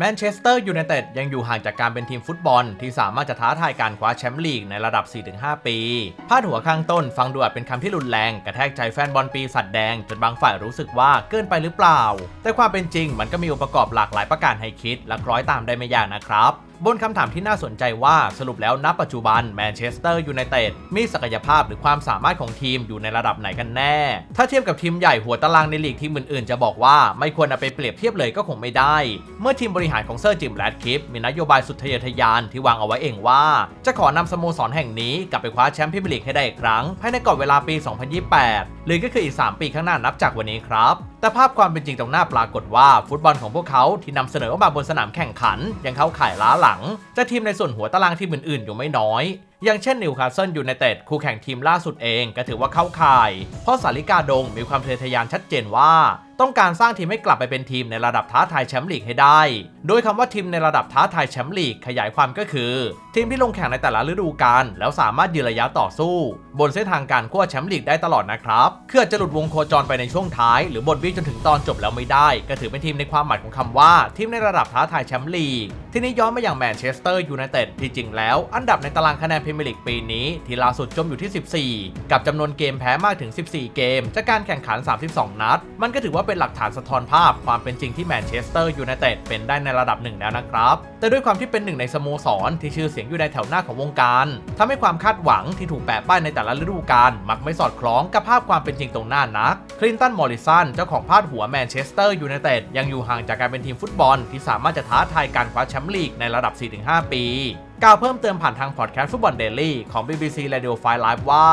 แมนเชสเตอร์ยูไนเต็ดยังอยู่ห่างจากการเป็นทีมฟุตบอล ที่สามารถจะท้าทายการคว้าแชมป์ลีกในระดับ 4-5 ปี พาดหัวข้างต้นฟังดูอาจเป็นคำที่รุนแรง กระแทกใจแฟนบอลปีสัตว์แดง จนบางฝ่ายรู้สึกว่าเกินไปหรือเปล่า แต่ความเป็นจริงมันก็มีองค์ประกอบหลากหลายประการให้คิด และคล้อยตามได้ไม่ยากนะครับ บนคำถามที่น่าสนใจว่าสรุปแล้วณปัจจุบันแมนเชสเตอร์ยูไนเต็ดมีศักยภาพหรือความสามารถของทีมอยู่ในระดับไหนกันแน่ ถ้าเทียบกับทีมใหญ่หัวตารางในลีกทีมอื่นๆ จะบอกว่าไม่ควรเอาไปเปรียบเทียบเลยก็คงไม่ได้ เมื่อทีมบริหารของเซอร์จิมแรดคิฟมีนโยบายสุดทะเยอทะยานที่วางเอาไว้เองว่า จะขอนำสโมสรแห่งนี้กลับไปคว้าแชมป์พรีเมียร์ลีกให้ได้อีกครั้งภายในกรอบเวลาปี 2028 หรือก็คืออีก 3 ปีข้างหน้านับจากวันนี้ครับแต่ภาพความเป็นจริงตรงหน้าปรากฏว่าฟุตบอลของพวกเขาที่นำเสนอออกมาบนสนามแข่งขัน ยังเข้าข่ายล้าหลัง จะทีมในส่วนหัวตารางทีมอื่นๆอยู่ไม่น้อย อย่างเช่นนิวคาสเซิลยูไนเต็ดคู่แข่งทีมล่าสุดเองก็ถือว่าเข้าข่าย เพราะสาริกาดงมีความทะเยอทะยานชัดเจนว่าต้องการสร้างทีมให้กลับไปเป็นทีมในระดับท้าทายแชมป์ลีกให้ได้ โดยคำว่าทีมในระดับท้าทายแชมป์ลีกขยายความก็คือ ทีมที่ลงแข่งในแต่ละฤดูกาลแล้วสามารถยืนระยะต่อสู้ บนเส้นทางการคว้าแชมป์ลีกได้ตลอดนะครับเคืออจะหลุดวงโคจรไปในช่วงท้าย หรือบทวิ่งจนถึงตอนจบแล้วไม่ได้ ก็ถือเป็นทีมในความหมายของคำว่า ทีมในระดับท้าทายแชมป์ลีกทีนี้ย้อนมาอย่างแมนเชสเตอร์ยูไนเต็ดที่จริงแล้ว อันดับในตารางคะแนนพรีเมียร์ลีกปีนี้ ที่ล่าสุดจมอยู่ที่ 14 กับจำนวนเกมแพ้มากถึง 14 เกม จากการแข่งขัน 32 นัด มันก็ถือว่าเป็นหลักฐานสะท้อนภาพความเป็นจริงที่แมนเชสเตอร์ยูไนเต็ดเป็นได้ในระดับหนึ่งแล้วนะครับ แต่ด้วยความที่เป็นหนึ่งในสโมสรที่ชื่อเสียงอยู่ในแถวหน้าของวงการทำให้ความคาดหวังที่ถูกแปะป้ายในแต่ละฤดูกาลมักไม่สอดคล้องกับภาพความเป็นจริงตรงหน้านักคลินตันมอริสันเจ้าของพาดหัวแมนเชสเตอร์ยูไนเต็ดยังอยู่ห่างจากการเป็นทีมฟุตบอลที่สามารถจะท้าทายการคว้าแชมป์ลีกในระดับ 4-5 ปี กล่าวเพิ่มเติมผ่านทางพอดแคสต์ฟุตบอลเดลี่ของ BBC Radio 5 Live ว่า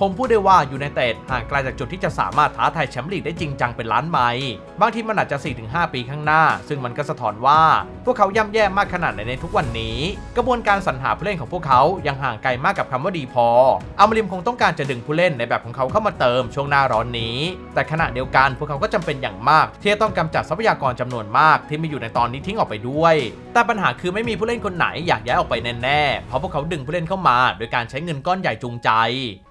ผมพูดได้ว่ายูไนเต็ดห่างไกลจากจุดที่จะสามารถท้าทายแชมป์ลีกได้จริงจังเป็นล้านไมล์บางทีมันอาจจะ 4-5 ปีข้างหน้า ซึ่งมันก็สะท้อนว่า พวกเขาย่ำแย่มากขนาดไหนในทุกวันนี้ กระบวนการสรรหาผู้เล่นของพวกเขายังห่างไกลมากกับคำว่าดีพออัมริมคงต้องการจะดึงผู้เล่นในแบบของเขาเข้ามาเติมช่วงหน้าร้อนนี้ แต่ขณะเดียวกันพวกเขาก็จำเป็นอย่างมาก ที่จะต้องกำจัดทรัพยากรจำนวนมากที่มีอยู่ในตอนนี้ทิ้งออกไปด้วย แต่ปัญหาคือไม่มีผู้เล่นคนไหนอยากย้ายออกไปแน่ๆ เพราะพวกเขาดึงผู้เล่นเข้ามา โดยการใช้เงินก้อนใหญ่จูงใจ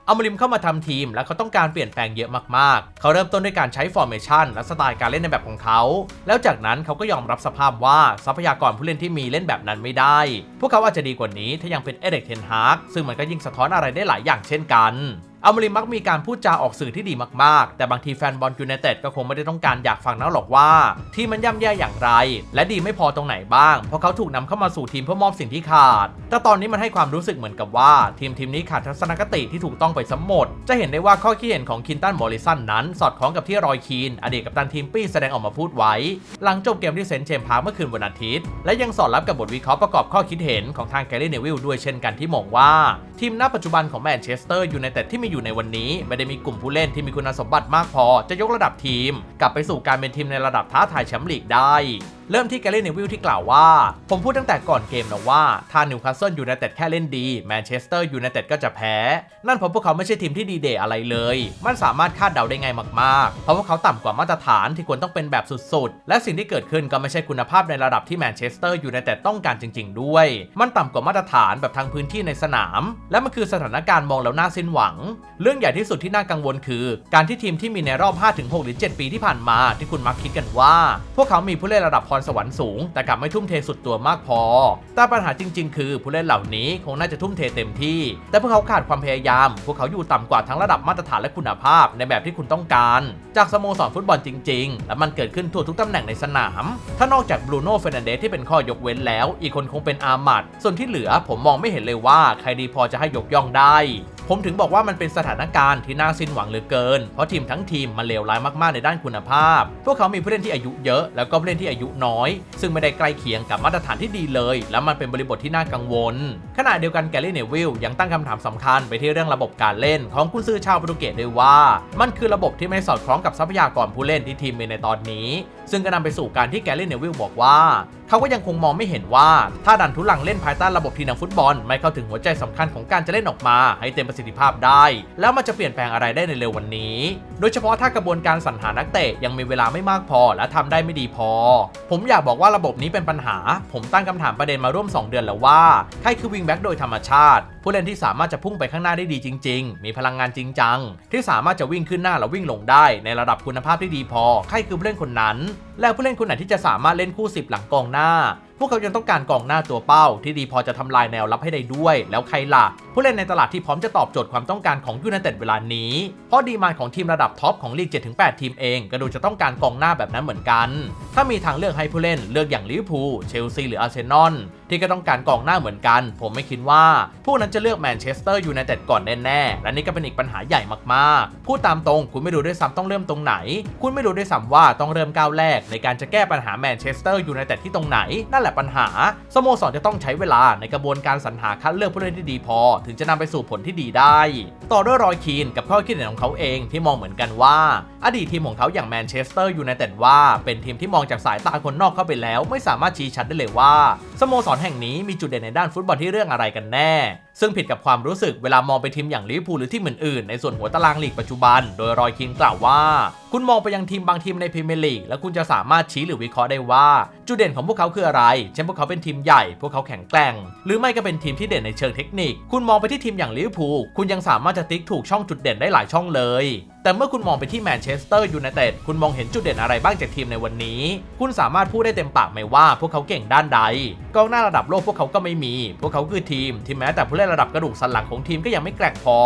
เอามาริมเข้ามาทำทีมและเขาต้องการเปลี่ยนแปลงเยอะมากๆ เขาเริ่มต้นด้วยการใช้ฟอร์เมชันและสไตล์การเล่นในแบบของเขา แล้วจากนั้นเขาก็ยอมรับสภาพว่าทรัพยากรผู้เล่นที่มีเล่นแบบนั้นไม่ได้ พวกเขาอาจจะดีกว่านี้ถ้ายังเป็นเอเด็กเทนฮาร์กซึ่งมันก็ยิ่งสะท้อนอะไรได้หลายอย่างเช่นกัน อัลมาริมมักมีการพูดจาออกสื่อที่ดีมากๆ แต่บางทีแฟนบอลยูไนเต็ดก็คงไม่ได้ต้องการอยากฟังนักหรอกว่า ที่มันย่ำแย่อย่างไร และดีไม่พอตรงไหนบ้าง เพราะเขาถูกนำเข้ามาสู่ทีมเพื่อมอบสิ่งที่ขาด แต่ตอนนี้มันให้ความรู้สึกเหมือนกับว่า ทีมทีมนี้ขาดทัศนคติที่ถูกต้องไปสมหมด จะเห็นได้ว่าข้อคิดเห็นของคินตันมอริสันนั้น สอดคล้องกับที่รอยคีน อดีตกัปตันทีมปี้แสดงออกมาพูดไว้ หลังจบเกมที่เซนต์เจมส์พาร์เมื่อคืนวันอาทิตย์ และยังสอดรับกับบทวิเคราะห์ประกอบข้อคิดเห็นของทางแกลลี่เนวิลด้วยเช่นกันที่มองว่า ทีมณปัจจุบันของแมนเชสเตอร์ยูไนเต็ดที่มีอยู่ในวันนี้ ไม่ได้มีกลุ่มผู้เล่นที่มีคุณสมบัติมากพอ จะยกระดับทีม กลับไปสู่การเป็นทีมในระดับท้าทายแชมป์ลีกได้ เริ่มที่แกลลี่เนวิลที่กล่าวว่า ผมพูดตั้งแต่ก่อนเกมนะว่า ถ้านิวคาสเซิลยูไนเต็ดแค่เล่นดีแมนเชสเตอร์ยูไนเต็ดก็จะแพ้ นั่นเพราะพวกเขาไม่ใช่ทีมที่ดีเดย์อะไรเลย มันสามารถคาดเดาได้ง่ายมากๆ เพราะพวกเขาต่ำกว่ามาตรฐานที่ควรต้องเป็นแบบสุดๆ และสิ่งที่เกิดขึ้นก็ไม่ใช่คุณภาพในระดับที่แมนเชสเตอร์ยูไนเต็ดต้องการจริง ๆ ด้วย มันต่ำกว่ามาตรฐานแบบทางพื้นที่ในสนาม และมันคือสถานการณ์มองแล้วน่าสิ้นหวัง เรื่องใหญ่ที่สุดที่น่ากังวลคือ การที่ทีมที่มีในรอบ 5-6 หรือ 7 ปีที่ผ่านมา ที่คุณมักคิดกันว่า พวกเขามีผู้เล่นระดับพรสวรรค์สูง แต่กลับไม่ทุ่มเทสุดตัวมากพอ แต่ปัญหาจริง ๆ คือผู้เล่นเหล่านี้คงน่าจะทุ่มเทเต็มที่ แต่พวกเขาขาดความพยายาม พวกเขาอยู่ต่ำกว่าทั้งระดับมาตรฐานและคุณภาพในแบบที่คุณต้องการ จากสโมสรฟุตบอลจริง ๆ และมันเกิดขึ้นทั่วทุกตำแหน่งในสนาม ถ้านอกจากบรูโน่เฟรนันเดสที่เป็นข้อยกเว้นแล้ว อีกคนคงเป็นอามัดส่วนที่เหลือผมมองไม่เห็นเลยว่าใครดีพอจะให้ยกย่องได้ ผมถึงบอกว่ามันเป็นสถานการณ์ที่น่าสิ้นหวังเหลือเกิน เพราะทีมทั้งทีมมันเลวร้ายมากๆในด้านคุณภาพ พวกเขามีผู้เล่นที่อายุเยอะแล้วก็ผู้เล่นที่อายุน้อย ซึ่งไม่ได้ใกล้เคียงกับมาตรฐานที่ดีเลย และมันเป็นบริบทที่น่ากังวล ขณะเดียวกันแกลลี่เนวิลยังตั้งคำถามสำคัญไปที่เรื่องระบบการเล่นของกุนซือชาวโปรตุเกสด้วยว่า มันคือระบบที่ไม่สอดคล้องกับทรัพยากรผู้เล่นที่ทีมมีในตอนนี้ ซึ่งก็นำไปสู่การที่แกลลี่เนวิลบอกว่าเขาก็ยังคงมองไม่เห็นว่า ถ้าดันทุลังเล่นภายใต้ระบบทีมฟุตบอล ไม่เข้าถึงหัวใจสำคัญของการจะเล่นออกมา ให้เต็มประสิทธิสิทธิภาพได้ แล้วมันจะเปลี่ยนแปลงอะไรได้ในเร็ววันนี้ โดยเฉพาะถ้ากระบวนการสรรหานักเตะยังมีเวลาไม่มากพอและทำได้ไม่ดีพอ ผมอยากบอกว่าระบบนี้เป็นปัญหา ผมตั้งคำถามประเด็นมาร่วม 2 เดือนแล้วว่าใครคือวิงแบ็กโดยธรรมชาติ ผู้เล่นที่สามารถจะพุ่งไปข้างหน้าได้ดีจริง ๆ มีพลังงานจริงจัง ที่สามารถจะวิ่งขึ้นหน้าและวิ่งลงได้ ในระดับคุณภาพที่ดีพอใครคือผู้เล่นคนนั้น และผู้เล่นคนไหนที่จะสามารถเล่นคู่10หลังกองหน้า พวกเขายังต้องการกองหน้าตัวเป้า ที่ดีพอจะทำลายแนวรับให้ได้ด้วย แล้วใครล่ะ ผู้เล่นในตลาดที่พร้อมจะตอบโจทย์ความต้องการของยูไนเต็ดเวลานี้ เพราะดีมานของทีมระดับท็อปของลีก 7-8 ทีมเองก็ดูจะต้องการกองหน้าแบบนั้นเหมือนกัน ถ้ามีทางเลือกให้ผู้เล่นเลือกอย่างลิเวอร์พูลเชลซีหรืออาร์เซนอล ที่ก็ต้องการกองหน้าเหมือนกัน ผมไม่คิดว่าผู้นั้นจะเลือกแมนเชสเตอร์ยูไนเต็ดก่อนแน่ๆและนี่ก็เป็นอีกปัญหาใหญ่มากๆ พูดตามตรงคุณไม่รู้ด้วยซ้ำต้องเริ่มตรงไหน คุณไม่รู้ด้วยซ้ำว่าต้องเริ่มก้าวแรก ในการจะแก้ปัญหาแมนเชสเตอร์ยูไนเต็ดที่ตรงไหน นั่นแหละปัญหาสโมสรจะต้องใช้เวลาในกระบวนการสรรหาคัดเลือกผู้เล่นที่ดีพอ ถึงจะนำไปสู่ผลที่ดีได้ ต่อด้วยรอยคีนกับข้อคิดเห็นของเขาเองที่มองเหมือนกันว่า อดีตทีมของเขาอย่างแมนเชสเตอร์ยูไนเต็ดว่าเป็นทีมที่มองจากสายตาคนนอกเข้าไปแล้ว ไม่สามารถชี้ชัดได้เลยว่าสโมสรแห่งนี้มีจุดเด่นในด้านฟุตบอลที่เรื่องอะไรกันแน่ ซึ่งผิดกับความรู้สึกเวลามองไปทีมอย่างลิเวอร์พูลหรือทีมอื่นๆในส่วนหัวตารางลีกปัจจุบัน โดยรอยคินกล่าวว่า คุณมองไปยังทีมบางทีมในพรีเมียร์ลีกแล้วคุณจะสามารถชี้หรือวิเคราะห์ได้ว่า จุดเด่นของพวกเขาคืออะไร เช่นพวกเขาเป็นทีมใหญ่ พวกเขาแข็งแกร่ง หรือไม่ก็เป็นทีมที่เด่นในเชิงเทคนิค คุณมองไปที่ทีมอย่างลิเวอร์พูลคุณยังสามารถจะติ๊กถูกช่องจุดเด่นได้หลายช่องเลยแต่เมื่อคุณมองไปที่แมนเชสเตอร์ยูไนเต็ดคุณมองเห็นจุดเด่นอะไรบ้างจากทีมในวันนี้ คุณสามารถพูดได้เต็มปากไหมว่าพวกเขาเก่งด้านใดกองหน้าระดับโลกพวกเขาก็ไม่มี พวกเขาคือทีมที่แม้แต่ผู้เล่นระดับกระดูกสันหลังของทีมก็ยังไม่แกร่งพอ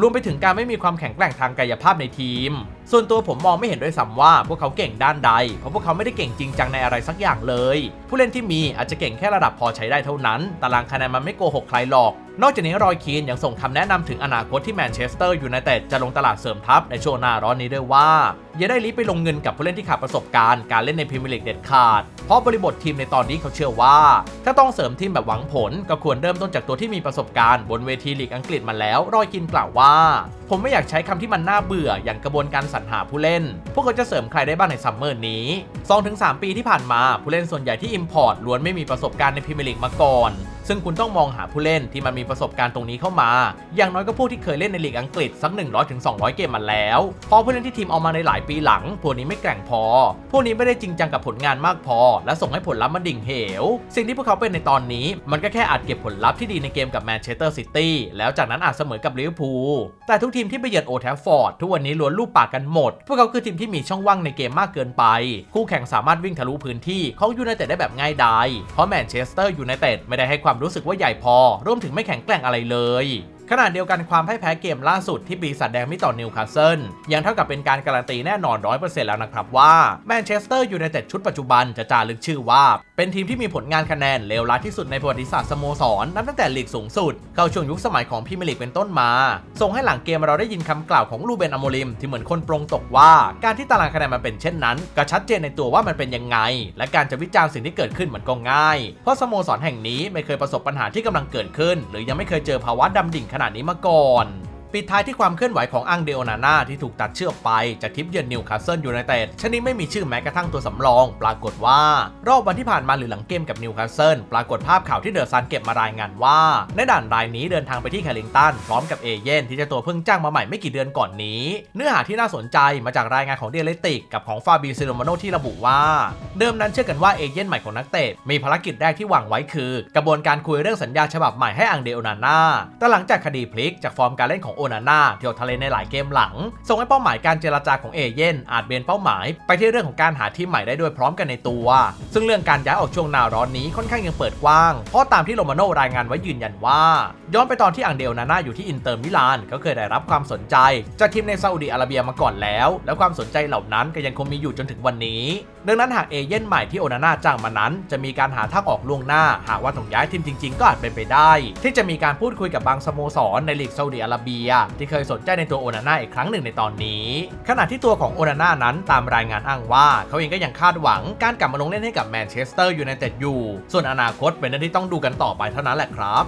รวมไปถึงการไม่มีความแข็งแกร่งทางกายภาพในทีม ส่วนตัวผมมองไม่เห็นด้วยซ้ำว่าพวกเขาเก่งด้านใด เพราะพวกเขาไม่ได้เก่งจริงจังในอะไรสักอย่างเลย ผู้เล่นที่มีอาจจะเก่งแค่ระดับพอใช้ได้เท่านั้น ตารางคะแนนมันไม่โกหกใครหรอก นอกจากนี้รอยคีนยังส่งคำแนะนำถึงอนาคตที่แมนเชสเตอร์ยูไนเต็ดจะลงตลาดเสริมทัพในช่วงหน้าร้อนนี้ด้วยว่าอย่าได้รีบไปลงเงินกับผู้เล่นที่ขาดประสบการณ์การเล่นในพรีเมียร์ลีกเด็ดขาด เพราะบริบททีมในตอนนี้เขาเชื่อว่า ถ้าต้องเสริมทีมแบบหวังผล ก็ควรเริ่มต้นจากตัวที่มีประสบการณ์บนเวทีลีกอังกฤษมาแล้ว รอยกินกล่าวว่า ผมไม่อยากใช้คำที่มันน่าเบื่ออย่างกระบวนการสรรหาผู้เล่น พวกเขาจะเสริมใครได้บ้างในซัมเมอร์นี้ 2-3 ปีที่ผ่านมาผู้เล่นส่วนใหญ่ที่อิมพอร์ตล้วนไม่มีประสบการณ์ในพรีเมียร์ลีกมาก่อน ซึ่งคุณต้องมองหาผู้เล่นที่มันมีประสบการณ์ตรงนี้เข้ามา อย่างน้อยก็ผู้ที่เคยเล่นในลีกอังกฤษสัก 100-200 เกมมาแล้ว พอผู้เล่นที่ทีมเอามาในหลายปีหลัง พวกนี้ไม่แกร่งพอ พวกนี้ไม่ได้จริงจังกับผลงานมากพอ และส่งให้ผลลัพธ์มันดิ่งเหว สิ่งที่พวกเขาเป็นในตอนนี้มันก็แค่อาจเก็บผลลัพธ์ที่ดีในเกมกับแมนเชสเตอร์ซิตี้แล้วจากนั้นอาจเสมอกับลิเวอร์พูลแต่ทุกทีมที่ไปเยือนโอแทฟฟอร์ดทุกวันนี้ล้วนลูกปากกันหมด พวกเขาคือทีมที่มีช่องว่างในเกมมากเกินไป คู่แข่งสามารถวิ่งทะลุพื้นที่ของยูไนเต็ดได้แบบง่ายดายเพราะแมนเชสเตอร์ยูไนเต็ดไม่ได้ให้ความรู้สึกว่าใหญ่พอรวมถึงไม่แข็งแกร่งอะไรเลย ขณะเดียวกันความพ่ายแพ้เกมล่าสุดที่ปีศาจแดงมิต่อนิวคาสเซิลยังเท่ากับเป็นการการันตีแน่นอน 100%แล้วนะครับว่าแมนเชสเตอร์ยูไนเต็ดชุดปัจจุบันจะจารึกชื่อว่า เป็นทีมที่มีผลงานคะแนนเลวร้ายที่สุดในประวัติศาสตร์สโมสรนับตั้งแต่ลีกสูงสุด เข้าช่วงยุคสมัยของพีเมลีกเป็นต้นมา ส่งให้หลังเกมเราได้ยินคำกล่าวของลูเบนอโมริมที่เหมือนคนปรงตกว่า การที่ตารางคะแนนมันเป็นเช่นนั้นก็ชัดเจนในตัวว่ามันเป็นยังไง และการจะวิจารณ์สิ่งที่เกิดขึ้นมันก็ง่าย เพราะสโมสรแห่งนี้ไม่เคยประสบปัญหาที่กำลังเกิดขึ้น หรือยังไม่เคยเจอภาวะดำดิ่งขนาดนี้มาก่อน ปิดท้ายที่ความเคลื่อนไหวของอังเดโอนาน่าที่ถูกตัดเชือกไปจากทิปเยือนนิวคาสเซิลยูไนเต็ดชนิดไม่มีชื่อแม้กระทั่งตัวสำรอง ปรากฏว่า รอบวันที่ผ่านมาหรือหลังเกมกับนิวคาสเซิลปรากฏภาพข่าวที่เดอะซันเก็บมารายงานว่าในด่านรายนี้เดินทางไปที่แคลิงตันพร้อมกับเอเย่นที่จะตัวเพิ่งจ้างมาใหม่ไม่กี่เดือนก่อนนี้ เนื้อหาที่น่าสนใจมาจากรายงานของเดลติกกับของฟาบีซิโรมาโนที่ระบุว่า เดิมนั้นเชื่อกันว่าเอเย่นใหม่ของนักเตะมีภารกิจแรกที่วางไว้คือ กระบวนการคุยเรื่องสัญญาฉบับใหม่ให้อังเดโอนาน่าแต่หลังจากคดีพลิกจากฟอร์มการเล่นของโอนาน่าที่ทะเลในหลายเกมหลัง ส่งให้เป้าหมายการเจรจาของเอเย่นอาจเบนเป้าหมาย ไปที่เรื่องของการหาทีมใหม่ได้ด้วยพร้อมกันในตัว ซึ่งเรื่องการย้ายออกช่วงหนาร้อนนี้ค่อนข้างยังเปิดกว้าง เพราะตามที่โรมาโนรายงานไว้ยืนยันว่า ย้อนไปตอนที่อังเดลนาน่าอยู่ที่อินเตอร์มิลานก็เคยได้รับความสนใจจากทีมในซาอุดิอาระเบียมาก่อนแล้ว และความสนใจเหล่านั้นก็ยังคงมีอยู่จนถึงวันนี้ ดังนั้นหากเอเย่นใหม่ที่โอนาน่าจ้างมานั้น จะมีการหาทางออกล่วงหน้า หากว่าต้องย้ายทีมจริง ๆ ก็อาจเป็นไปได้ ที่จะมีการพูดคุยกับบางสโมสรในลีกซาอุดิอาระเบีย ที่เคยสนใจในตัวโอนาน่าอีกครั้งหนึ่งในตอนนี้ ขณะที่ตัวของโอนาน่านั้นตามรายงานอ้างว่าเขาเองก็ยังคาดหวังการกลับมาลงเล่นให้กับแมนเชสเตอร์ยูไนเต็ดอยู่ ส่วนอนาคตเป็นเรื่องที่ต้องดูกันต่อไปเท่านั้นแหละครับ